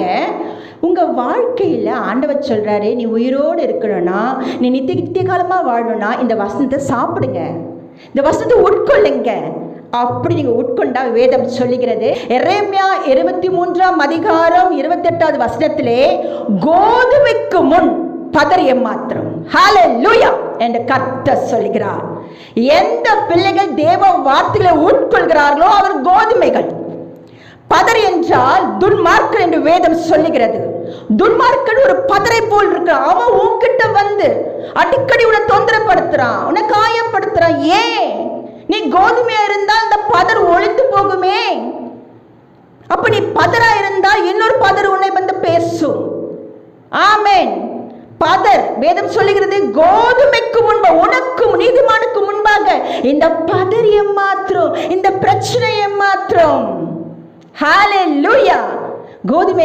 பாருங்க உங்க வாழ்க்கையில ஆண்டவர் சொல்றாரு நீ உயிரோடு இருக்கணும்னா நீ நித்திய நித்திய காலமா வாழணும்னா இந்த வசனத்தை சாப்பிடுங்க. இந்த வசனத்தை உட்கொள்ளுங்க. அப்படி நீங்க உட்கொண்டா வேதம் சொல்லுகிறது. எரேமியா இருபத்தி மூன்றாம் அதிகாரம் இருபத்தெட்டாவது வசனத்திலே கோதுமைக்கு முன் பதறிய மாத்திரம். ஹalleluya என்று கத்த சொல்கிறார் எந்த பிள்ளைகள் தேவ வார்த்தைகளை உட்கொள்கிறார்களோ அவர் கோதுமைகள். பதர் என்றால் துன்மார்க்கன் என்று வேதம் சொல்லுகிறது. துன்மார்க்கன் ஒரு பதரை போல் இருக்கு அவன் உன்கிட்ட வந்து அடிக்கடி உன்னை தொந்தரப்படுத்துறான். உன்னை காயப்படுத்துறான். ஏன்? நீ கோதுமையா இருந்தால் இந்த பதர் ஒழித்து போகுமே. அப்ப நீ பதரா இருந்தால் இன்னொரு பதர் உன்னை வந்து பேசும். ஆமேன். பதர் வேதம் சொல்லுகிறது கோதுமைக்கு முன்பு உனக்கும் நீதிமானுக்கு முன்பாக இந்த பதர் ஏமாத்திரம் இந்த பிரச்சனை हालेलुया। गोद में